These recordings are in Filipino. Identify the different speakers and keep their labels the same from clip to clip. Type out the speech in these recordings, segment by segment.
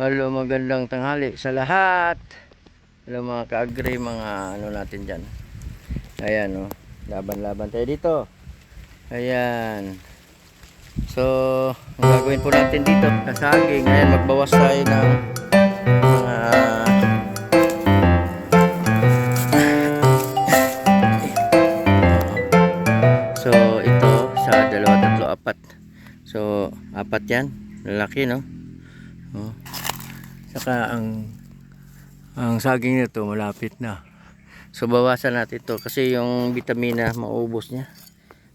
Speaker 1: Hello, magandang tanghali sa lahat. Hello mga kaagri, mga ano natin dyan. Ayan, oh. Laban-laban tayo dito. Ayan. So, ang gagawin po natin dito, kasaging. Ayan, magbawas tayo ng mga So, ito sa dalawa, tatlo, apat. So, apat yan. Lalaki, no? Oh. Saka ang ang saging nito malapit na. So bawasan natin to kasi yung vitamina maubos niya.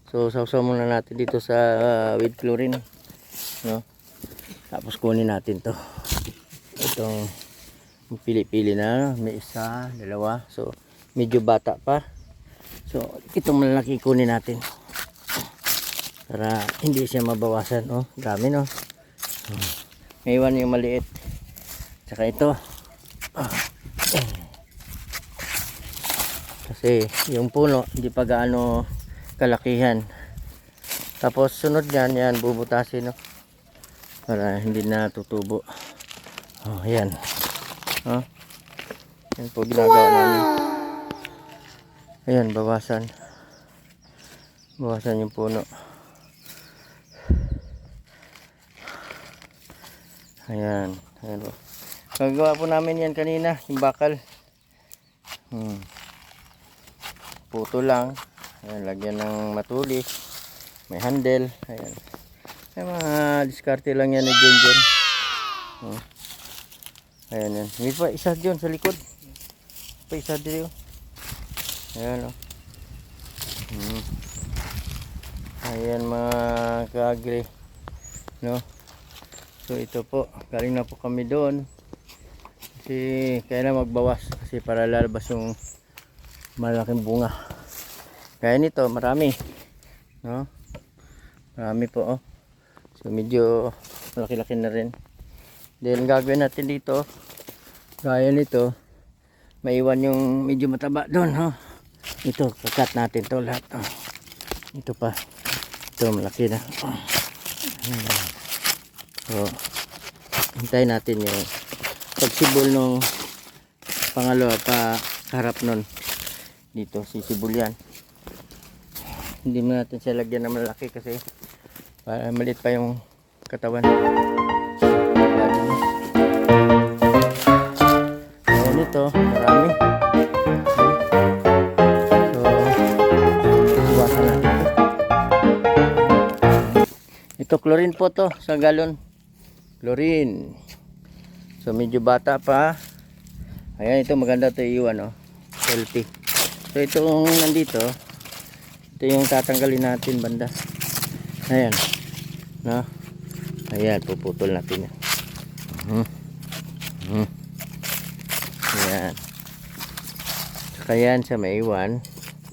Speaker 1: So sausaw muna natin dito sa uh, with chlorine. No? Tapos kunin natin to. Itong pili-pili na may isa, dalawa. So medyo bata pa. So itong malaki kunin natin. Para hindi siya mabawasan, oh. Dami no. Oh. May iwan yung maliit. Tsaka ito. Kasi yung puno hindi pa gaano kalakihan. Tapos sunod yan, yan bubutasin no. Para hindi na tutubo. Oh, yan. Oh. Yan po ginagawa namin. Ayan, bawasan. Bawasan yung puno. Ayan. Ayan po. Gagawa po namin yan kanina, yung bakal. Hmm. Puto lang. Ayan, lagyan ng matulis. May handle. Ayan. Ay, mga diskarte lang yan ni John John. Hmm. Ayan yan. May pa isa dyan sa likod. Pa isa dito. Ayan o. Hmm. Ayan mga kaagri. No? So ito po, galing na po kami doon. Kasi kaya na magbawas kasi para lalabas yung malaking bunga. Kaya nito, marami. No? Marami po oh. So medyo malaki-laki na rin. Ang gagawin natin dito, gaya nito, maiwan yung medyo mataba doon. Oh. Ito, kakat natin to lahat. Oh. Ito pa. Ito, malaki na. Oh. So, hintayin natin yung pagsibol nung pangalawa pa harap nun. Dito, sisibol yan. Hindi mo natin siya lagyan ng malaki kasi para maliit pa yung katawan. Lagi mo. Ayan ito, marami. So, iwasan natin. Ito, chlorine po to sa galon chlorine. So medyo bata pa. Ayan ito maganda to iwan oh. Healthy. So itong nandito, ito yung tatanggalin natin banda. Ayan. No? Ayan, puputol natin yan. Mhm. Mhm. Ayan. Saka yan sa may iwan.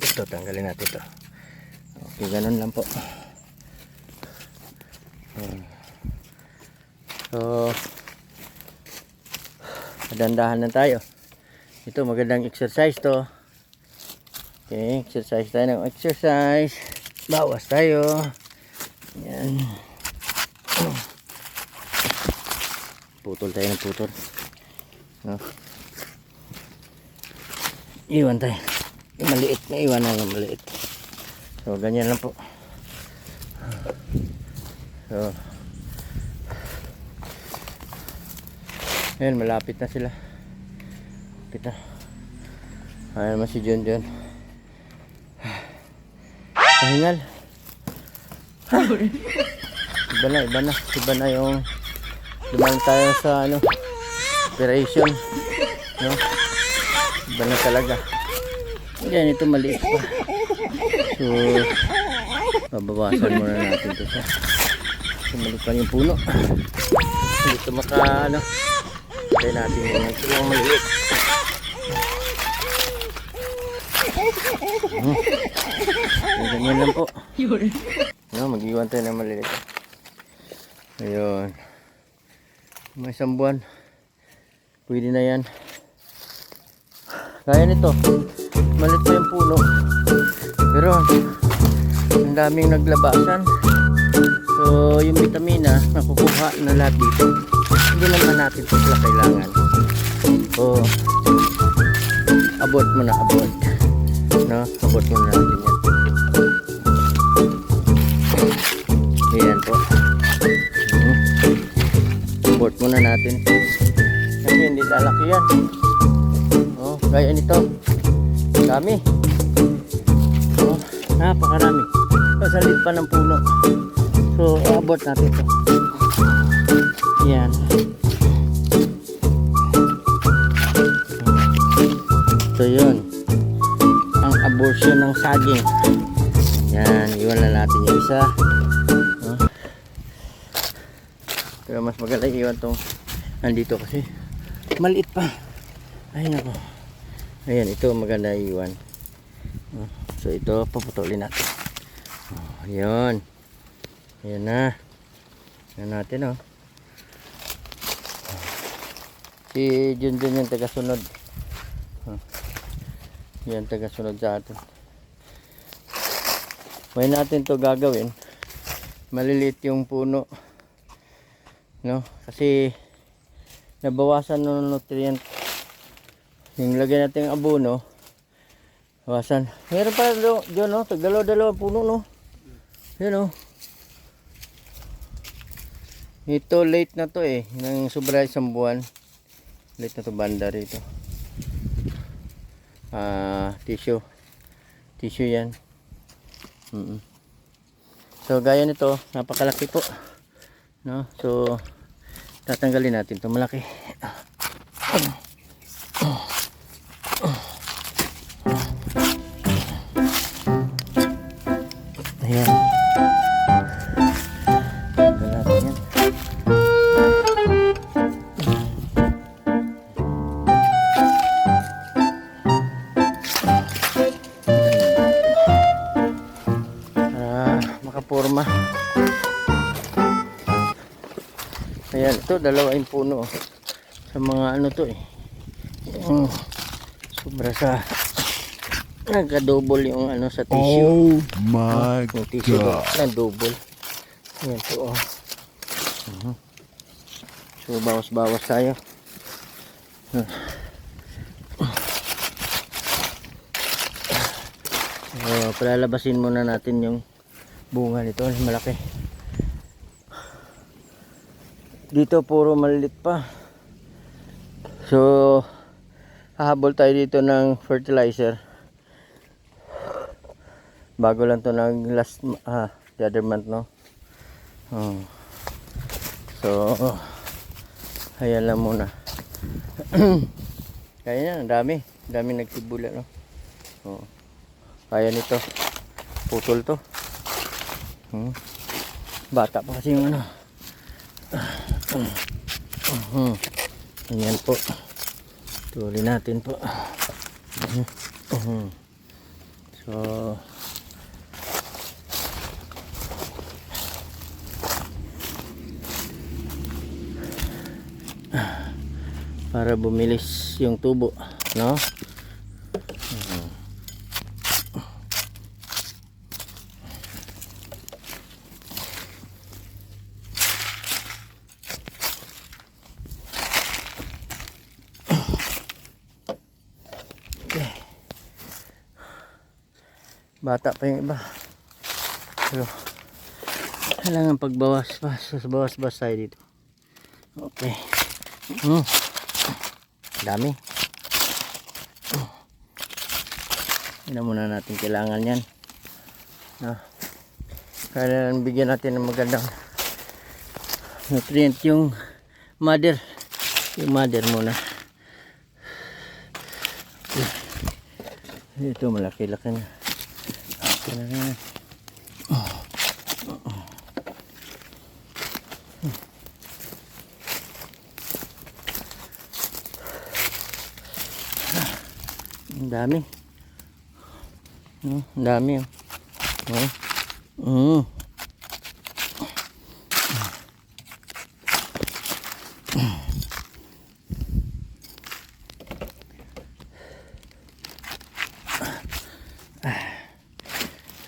Speaker 1: Ito, tanggalin natin to. Okay, ganun lang po. Ayan. So, dandahan na tayo. Ito, magandang exercise to. Okay, exercise tayo ng exercise. Bawas tayo. Yan. Putol tayo ng putol. No? Iwan tayo. Yung maliit. May iwan na maliit. So, ganyan lang po. So, Ayan, malapit na sila. Malapit na. Ayan naman si John John. Pahingal. iba na, iba na. Iba na yung dumaan tayo sa ano, operation. No? Iba na talaga. Ayan, ito maliit pa. So, babawasan muna natin ito sa sumalik pa yung puno. Hindi ito maka, ano, Try natin yung ito yung maliit. Hmm. Yung ganyan lang po. No, mag-iwan tayo ng maliit. Ayun. May isang buwan. Pwede na yan. Gaya nito. Malit pa yung puno. Pero, ang daming naglabasan. So, So, yung vitamina, nakukuha na lahat dito. Hindi naman natin sila kailangan. So, abot mo na, abot. No? Abot mo na natin yan. Ayan po. Mhm. Abot muna natin. Kasi hindi lalaki yan. Oh, gaya nito. Dami. Oh, napakarami. Pasalit pa ng puno. So, iabot natin ito. Yan. So, yun. Ang abortion ng saging. Yan, iwan na natin yung isa. Pero mas maganda iwan tong nandito kasi maliit pa. Ay nako. Ayan, ito maganda iwan. So ito paputulin natin. Oh, yun. Ayan na. Ayan natin oh. Si Junjun yung tagasunod. Oh. Yan tagasunod sa atin. May natin to gagawin. Maliliit yung puno. No? Kasi nabawasan ng nutrient. Yung lagyan natin ng abono. Bawasan. Meron pa doon no? Dalawa-dalawa puno no? Yan oh. Ito late na to eh. Nang sobra isang buwan. Late na to banda rito. Ah, tissue. Tissue yan. Mm So gaya nito, napakalaki po. No? So tatanggalin natin 'to malaki. Ayan. Ayan, ito dalawa yung puno. oh. Sa mga ano to eh. Yung sobra sa nagka-double yung ano sa tissue.
Speaker 2: Oh my
Speaker 1: Yung tissue
Speaker 2: god.
Speaker 1: na double. Ayan to oh. Mhm. So bawas-bawas tayo. Uh, palalabasin muna natin yung bunga nito. Malaki. Dito puro maliit pa. So hahabol tayo dito ng fertilizer. Bago lang to nag last ah, the other month no. Oh. So ayan lang muna. Kaya yan, dami. Dami nagsibula no. Oh. Kaya nito. Putol to. Hmm. Bata pa kasi yung ano. Mhm. Ayan po. Tuloy natin po. Mhm. Mhm. So, para bumilis yung tubo, no? Bata pa yung iba. Pero, kailangan pagbawas pa. Bawas-bawas tayo dito. Okay. Hmm. Dami. Hindi muna natin kailangan yan. No. Kailangan bigyan natin ng magandang nutrient yung mother. Yung mother muna. Ito malaki-laki na. Okay na yan. Ang dami. Hmm, Ang dami oh. Oh. Mm.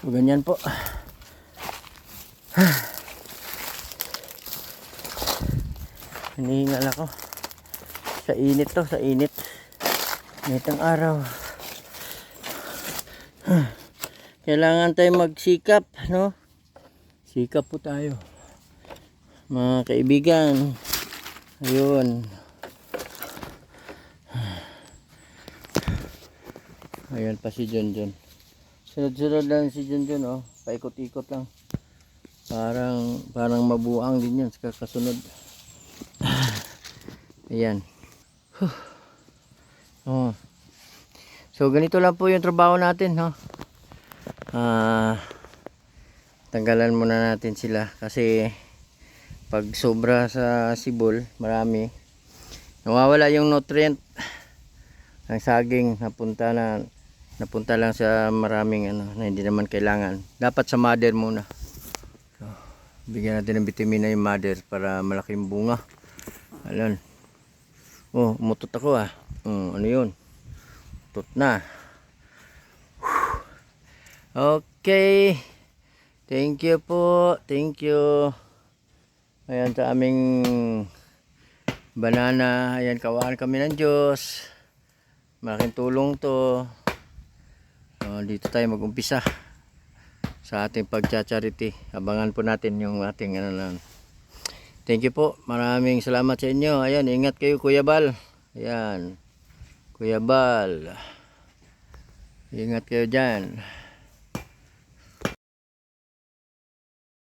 Speaker 1: So ganyan po. Hinihingal ako. Sa init to, sa init. Init ang araw. Kailangan tayo magsikap, no? Sikap po tayo. Mga kaibigan. Ayun. Ayun pa si John John. Sunod-sunod lang si John John, oh. Paikot-ikot lang. Parang, parang mabuang din yan sa kasunod. Ayan. Oh. So, ganito lang po yung trabaho natin, no? Ah, tanggalan muna natin sila kasi pag sobra sa sibol, marami, nawawala yung nutrient ng saging napunta na napunta lang sa maraming ano na hindi naman kailangan. Dapat sa mother muna. So, bigyan natin ng vitamina yung mother para malaking bunga. Ayan. Oh, umutot ako ah. Hmm, ano yun? Tut na. Okay. Thank you po. Thank you. Ayan sa aming banana. Ayan, kawaan kami ng Diyos. Malaking tulong to. So, dito tayo mag-umpisa sa ating pagcha-charity. Abangan po natin yung ating ano na. Thank you po. Maraming salamat sa inyo. Ayan, ingat kayo Kuya Bal. Ayan. Kuya Bal. Ingat kayo dyan.